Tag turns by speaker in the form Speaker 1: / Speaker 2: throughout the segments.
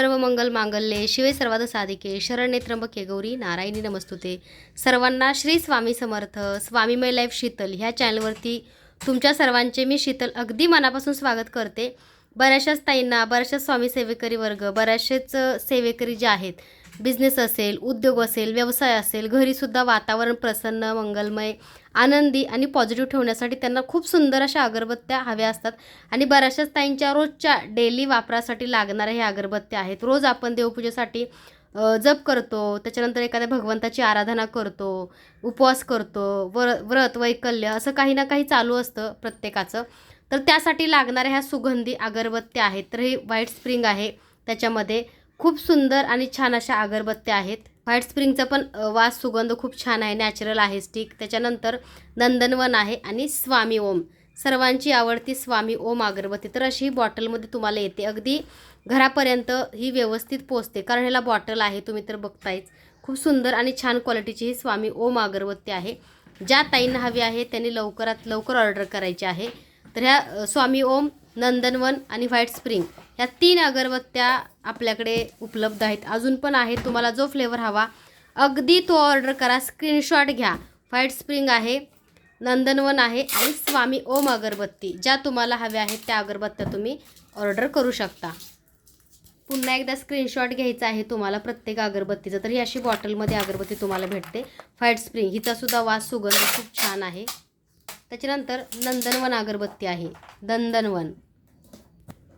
Speaker 1: सर्व मंगल मांगल्ये शिवे सर्वाद साधिके शरण्ये त्र्यंबके गौरी नारायणी नमस्तुते. सर्वांना श्री स्वामी समर्थ स्वामीमय लाईफ शीतल ह्या चॅनलवरती तुमच्या सर्वांचे मी शीतल अगदी मनापासून स्वागत करते. बऱ्याचशाच ताईंना बऱ्याचशाच स्वामी सेवेकरी वर्ग बऱ्याचशेच सेवेकरी जे आहेत बिझनेस असेल उद्योग असेल व्यवसाय असेल घरीसुद्धा वातावरण प्रसन्न मंगलमय आनंदी आणि पॉझिटिव्ह ठेवण्यासाठी त्यांना खूप सुंदर अशा अगरबत्त्या हव्या असतात. आणि बऱ्याचशाच ताईंच्या रोजच्या डेली वापरासाठी लागणाऱ्या ह्या अगरबत्त्या आहेत. रोज आपण देवपूजेसाठी जप करतो त्याच्यानंतर एखाद्या भगवंताची आराधना करतो उपवास करतो वर व्रत वैकल्य असं काही ना काही चालू असतं प्रत्येकाचं. तर त्यासाठी लागणाऱ्या ह्या सुगंधी अगरबत्त्या आहेत. तर हे व्हाईट स्प्रिंग आहे. त्याच्यामध्ये खूप सुंदर आणि छान अशा अगरबत्त्या आहेत. व्हाईट स्प्रिंगचा पण वास सुगंध खूप छान आहे. नॅचरल आहे स्टिक. त्याच्यानंतर नंदनवन आहे आणि स्वामी ओम. सर्वांची आवडती स्वामी ओम अगरबत्ती. तर अशी ही बॉटलमध्ये तुम्हाला येते. अगदी घरापर्यंत ही व्यवस्थित पोचते. कारण ह्याला बॉटल आहे. तुम्ही तर बघतायच. खूप सुंदर आणि छान क्वालिटीची ही स्वामी ओम अगरबत्ती आहे. ज्या ताईंना हवी आहे त्यांनी लवकरात लवकर ऑर्डर करायची आहे. तर ह्या स्वामी ओम नंदनवन आणि व्हाईट स्प्रिंग ह्या तीन अगरबत्त्या आपल्याकडे उपलब्ध आहेत. अजून पण आहेत. तुम्हाला जो फ्लेवर हवा अगदी तो ऑर्डर करा. स्क्रीनशॉट घ्या. व्हाईट स्प्रिंग आहे नंदनवन आहे आणि स्वामी ओम अगरबत्ती. ज्या तुम्हाला हव्या आहेत त्या अगरबत्त्या तुम्ही ऑर्डर करू शकता. पुन्हा एकदा स्क्रीनशॉट घ्यायचा आहे तुम्हाला प्रत्येक अगरबत्तीचा. तर ही अशी बॉटलमध्ये अगरबत्ती तुम्हाला भेटते. White spring. हिचासुद्धा वास सुगंध खूप छान आहे. त्याच्यानंतर नंदनवन अगरबत्ती आहे. दंदनवन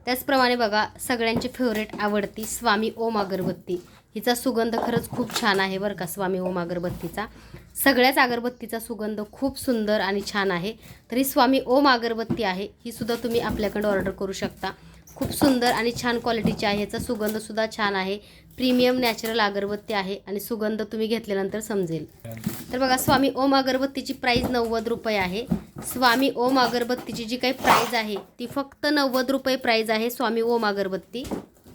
Speaker 1: त्याचप्रमाणे बघा सगळ्यांची फेवरेट आवडती स्वामी ओम अगरबत्ती. हिचा सुगंध खरंच खूप छान आहे बरं का स्वामी ओम अगरबत्तीचा. सगळ्याच अगरबत्तीचा सुगंध खूप सुंदर आणि छान आहे. तरी स्वामी ओम अगरबत्ती आहे ही सुद्धा तुम्ही आपल्याकडे ऑर्डर करू शकता. खूप सुंदर आणि छान क्वालिटीची आहे. याचा सुगंधसुद्धा छान आहे. प्रीमियम नॅचरल अगरबत्ती आहे आणि सुगंध तुम्ही घेतल्यानंतर समजेल. तर बघा स्वामी ओम अगरबत्तीची प्राईज नव्वद रुपये आहे. स्वामी ओम अगरबत्तीची जी काही प्राईज आहे ती फक्त नव्वद रुपये प्राईज आहे स्वामी ओम अगरबत्ती.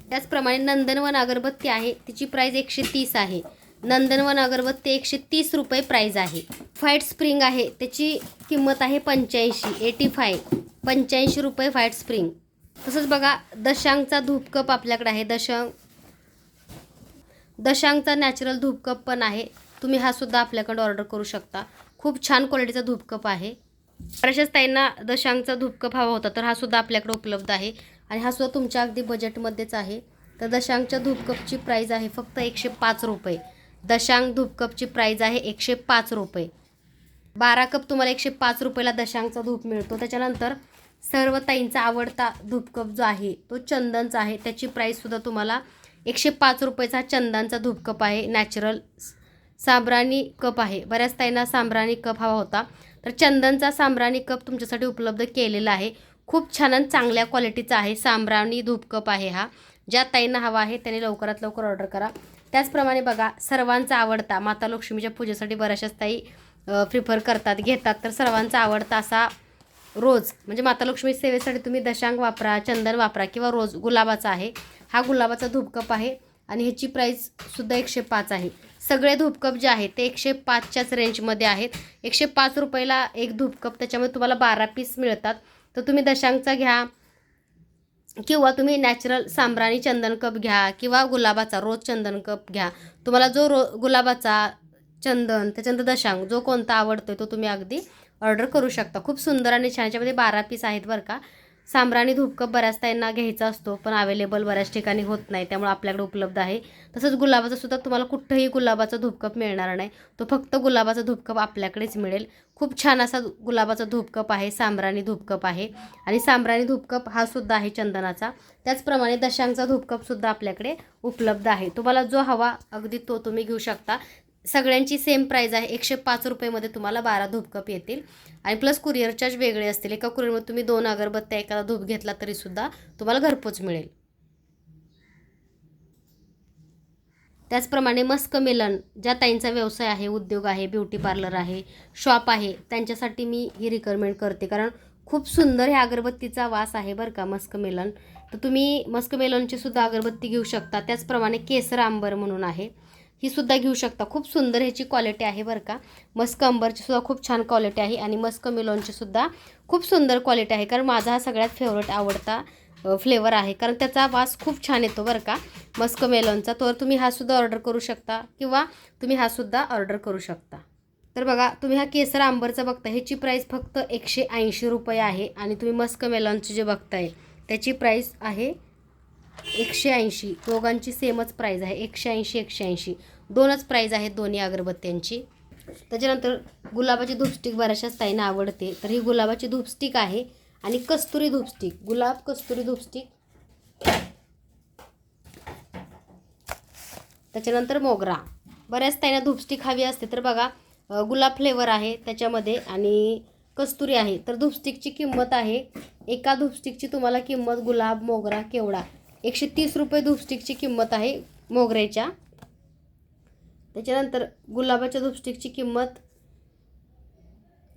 Speaker 1: त्याचप्रमाणे नंदनवन अगरबत्ती आहे तिची प्राईज एकशे तीस आहे. नंदनवन अगरबत्ती एकशे तीस रुपये प्राईज आहे. फाईट स्प्रिंग आहे त्याची किंमत आहे पंच्याऐंशी एटी फाय पंच्याऐंशी रुपये फाईट स्प्रिंग तसंच बघा दशांगचा धूपकप आपल्याकडे आहे. दशांग दशांगचा नॅचरल धूपकप पण आहे. तुम्ही हा सुद्धा आपल्याकडे ऑर्डर करू शकता. खूप छान क्वालिटीचा धूपकप आहे. बऱ्याचशाच ताईंना दशांगचा धूपकप हवा होता तर हा सुद्धा आपल्याकडे उपलब्ध आहे. आणि हा सुद्धा तुमच्या अगदी बजेटमध्येच आहे. तर दशांगच्या धूपकपची प्राईज आहे फक्त एकशे पाच रुपये. दशांग धूपकपची प्राईज आहे एकशे पाच रुपये. बारा कप तुम्हाला एकशे पाच रुपयाला दशांगचा धूप मिळतो. त्याच्यानंतर सर्व ताईंचा आवडता धूपकप जो आहे तो चंदनचा आहे. त्याची प्राईससुद्धा तुम्हाला एकशे पाच रुपयाचा चंदनचा धूपकप आहे. नॅचरल सांब्राणी कप आहे. बऱ्याच ताईंना सांब्राणी कप हवा होता. तर चंदनचा सांब्राणी कप तुमच्यासाठी उपलब्ध केलेला आहे. खूप छान आणि चांगल्या क्वालिटीचा आहे. सांब्राणी धूपकप आहे हा. ज्या ताईंना हवा आहे त्यांनी लवकरात लवकर ऑर्डर करा. त्याचप्रमाणे बघा सर्वांचा आवडता माता लक्ष्मीच्या पूजेसाठी बऱ्याचशाच ताई प्रिफर करतात घेतात. तर सर्वांचा आवडता असा रोज म्हणजे माता लक्ष्मी सेवेसाठी तुम्ही दशांग वापरा चंदन वापरा किंवा रोज गुलाबाचा आहे. हा गुलाबाचा धूपकप आहे आणि ह्याची प्राईससुद्धा एकशे पाच आहे. सगळे धूपकप जे आहेत ते एकशे पाचच्याच रेंजमध्ये आहेत. एकशे पाच रुपयाला एक धूपकप त्याच्यामध्ये तुम्हाला बारा पीस मिळतात. तर तुम्ही दशांगचा घ्या किंवा तुम्ही नॅचरल सांब्राणी चंदन कप घ्या किंवा गुलाबाचा रोज चंदन कप घ्या. तुम्हाला जो रो गुलाबाचा चंदन त्याच्यानंतर दशांग जो कोणता आवडतो तो तुम्ही अगदी ऑर्डर करू शकता. खूप सुंदर आणि छान याच्यामध्ये बारा पीस आहेत बरं का. सांबराणी धूपकप बऱ्याच त्यांना घ्यायचा असतो पण अवेलेबल बऱ्याच ठिकाणी होत नाही त्यामुळे आपल्याकडे उपलब्ध आहे. तसंच गुलाबाचं सुद्धा तुम्हाला कुठंही गुलाबाचा धूपकप मिळणार नाही. तो फक्त गुलाबाचा धूपकप आपल्याकडेच मिळेल. खूप छान असा गुलाबाचा धूपकप आहे सांबराणी धूपकप आहे. आणि सांबराणी धूपकप हा सुद्धा आहे चंदनाचा. त्याचप्रमाणे दशांगचा धूपकपसुद्धा आपल्याकडे उपलब्ध आहे. तुम्हाला जो हवा अगदी तो तुम्ही घेऊ शकता. सगळ्यांची सेम प्राईज आहे. एकशे पाच रुपयेमध्ये तुम्हाला बारा धूपकप येतील. आणि प्लस कुरिअर चार्ज वेगळे असतील. एका कुरिअरमध्ये तुम्ही दोन अगरबत्त्या एखादा धूप घेतला तरीसुद्धा तुम्हाला घरपोच मिळेल. त्याचप्रमाणे मस्क मिलन ज्या ताईंचा व्यवसाय आहे उद्योग आहे ब्युटी पार्लर आहे शॉप आहे त्यांच्यासाठी मी ही रिकमेंड करते. कारण खूप सुंदर ह्या अगरबत्तीचा वास आहे बरं का मस्क मेलन. तर तुम्ही मस्क मेलनची सुद्धा अगरबत्ती घेऊ शकता. त्याचप्रमाणे केसर आंबर म्हणून आहे. ही सुद्धा घेऊ शकता. खूप सुंदर ह्याची क्वालिटी आहे बरं का. मस्क अंबरची सुद्धा खूप छान क्वालिटी आहे आणि मस्क मिलोनची सुद्धा खूप सुंदर क्वालिटी आहे. कारण माझा हा सगळ्यात फेवरेट आवडता फ्लेवर आहे. कारण त्याचा वास खूप छान येतो बरं का. मस्क मेलॉनचा. तर तुम्ही हा सुद्धा ऑर्डर करू शकता किंवा तुम्ही हा सुद्धा ऑर्डर करू शकता. तर बघा तुम्ही हा केसर आंबरचा बघता. ह्याची प्राईस फक्त एकशे ऐंशी रुपये आहे आणि तुम्ही मस्क मेलॉनचे जे बघताय त्याची प्राईस आहे एकशे ऐंशी. दोघांची सेमच प्राईज आहे. एकशे ऐंशी एकशे ऐंशी. दोनच प्राईज आहेत दोन्ही अगरबत्त्यांची. त्याच्यानंतर गुलाबाची धूपस्टिक बऱ्याचशाच ताईंना आवडते. तर ही गुलाबाची धूपस्टिक आहे आणि कस्तुरी धूपस्टिक. गुलाब कस्तुरी धूपस्टिक. त्याच्यानंतर मोगरा. बऱ्याच ताईंना धूपस्टिक हवी असते. तर बघा गुलाब फ्लेवर आहे त्याच्यामध्ये आणि कस्तुरी आहे. तर धूपस्टिकची किंमत आहे. एका धूपस्टिकची तुम्हाला किंमत गुलाब मोगरा केवडा एकशे तीस रुपये धूपस्टिकची किंमत आहे मोगऱ्याच्या. त्याच्यानंतर गुलाबाच्या धूपस्टिकची किंमत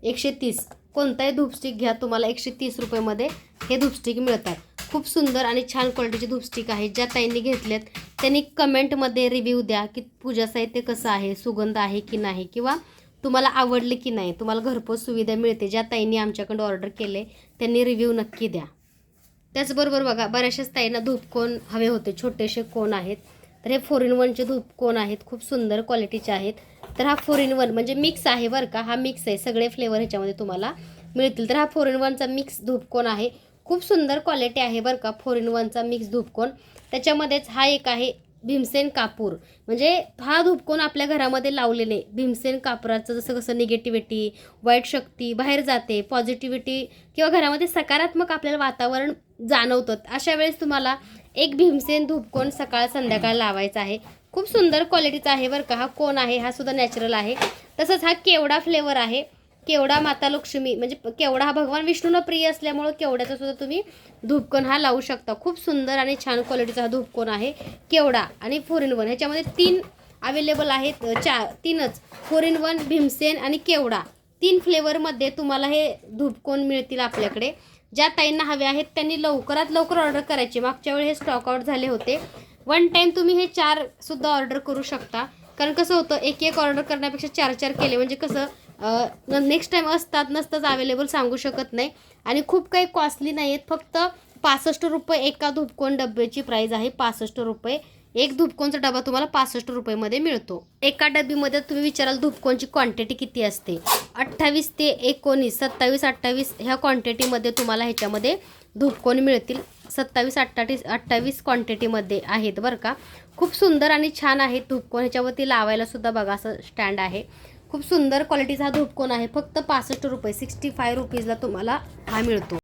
Speaker 1: एकशे तीस. कोणताही धूपस्टिक घ्या तुम्हाला एकशे तीस रुपयेमध्ये हे धूपस्टिक मिळतात. खूप सुंदर आणि छान क्वालिटीचे धूपस्टिक आहे ज्या ताईंनी घेतलेत. त्यांनी कमेंटमध्ये रिव्ह्यू द्या की पूजा साहित्य कसं आहे सुगंध आहे की नाही किंवा तुम्हाला आवडले की नाही तुम्हाला घरपोच सुविधा मिळते ज्या ताईंनी आमच्याकडे ऑर्डर केले त्यांनी रिव्ह्यू नक्की द्या. त्याचबरोबर बघा बऱ्याचशाच ताईंना धूपकोन हवे होते. छोटेसे कोण आहेत. तर हे फोर इन वनचे धूपकोन आहेत? खूप सुंदर क्वालिटीचे आहेत. तर हा फोर इन वन म्हणजे मिक्स आहे बरं का? हा मिक्स आहे. सगळे फ्लेवर ह्याच्यामध्ये तुम्हाला मिळतील. तर हा फोर इन वनचा मिक्स धूपकोन आहे? खूप सुंदर क्वालिटी आहे बरं का? फोर इन वनचा मिक्स धूपकोन त्याच्यामध्येच हा एक आहे भीमसेन कापूर. म्हणजे हा धूपकोन आपल्या घरामध्ये लावलेले भीमसेन कापराचं जसं कसं निगेटिव्हिटी वाईट शक्ती बाहेर जाते पॉझिटिव्हिटी किंवा घरामध्ये सकारात्मक आपल्याला वातावरण जाणवतात. अशा वेळेस तुम्हाला एक भीमसेन धूपकोन सकाळ संध्याकाळ लावायचा आहे. खूप सुंदर क्वालिटीचा आहे बरं का. हा कोण आहे? हा सुद्धा नॅचरल आहे. तसंच हा केवडा फ्लेवर आहे. केवडा माता लक्ष्मी म्हणजे केवडा हा भगवान विष्णूनं प्रिय असल्यामुळं केवड्याचा सुद्धा तुम्ही धूपकोन हा लावू शकता. खूप सुंदर आणि छान क्वालिटीचा हा धूपकोन आहे. केवडा आणि फोर इन वन ह्याच्यामध्ये तीन अवेलेबल आहेत. चार तीनच. फोर इन वन भीमसेन आणि केवडा. तीन फ्लेवरमध्ये तुम्हाला हे धूपकोन मिळतील आपल्याकडे. ज्या ताईंना हवे आहेत त्यांनी लवकरात लवकर ऑर्डर करायची. मागच्या वेळी हे स्टॉकआउट झाले होते. वन टाईम तुम्ही हे चार सुद्धा ऑर्डर करू शकता. कारण कसं होतं एक एक ऑर्डर करण्यापेक्षा चार चार केले. म्हणजे कसं नेक्स्ट टाईम असतात नसताच अवेलेबल सांगू शकत नाही. आणि खूप काही कॉस्टली नाही आहेत फक्त पासष्ट रुपये एका धुपकोन डब्याची प्राईज आहे पासष्ट रुपये. एक धुपकोनचा डबा तुम्हाला पासष्ट रुपयेमध्ये मिळतो. एका डबीमध्ये तुम्ही विचाराल धुपकोनची क्वांटिटी किती असते. अठ्ठावीस ते एकोणीस सत्तावीस अठ्ठावीस ह्या क्वांटिटीमध्ये तुम्हाला ह्याच्यामध्ये धुपकोन मिळतील. सत्तावीस अठ्ठावीस अठ्ठावीस क्वांटिटीमध्ये आहेत बरं का. खूप सुंदर आणि छान आहे धूपकोन ह्याच्यावरती लावायलासुद्धा बघा असं स्टँड आहे. खूप सुंदर क्वालिटीचा हा धुपकोन आहे. फक्त पासष्ट रुपये सिक्स्टी फाय रुपीजला तुम्हाला हा मिळतो.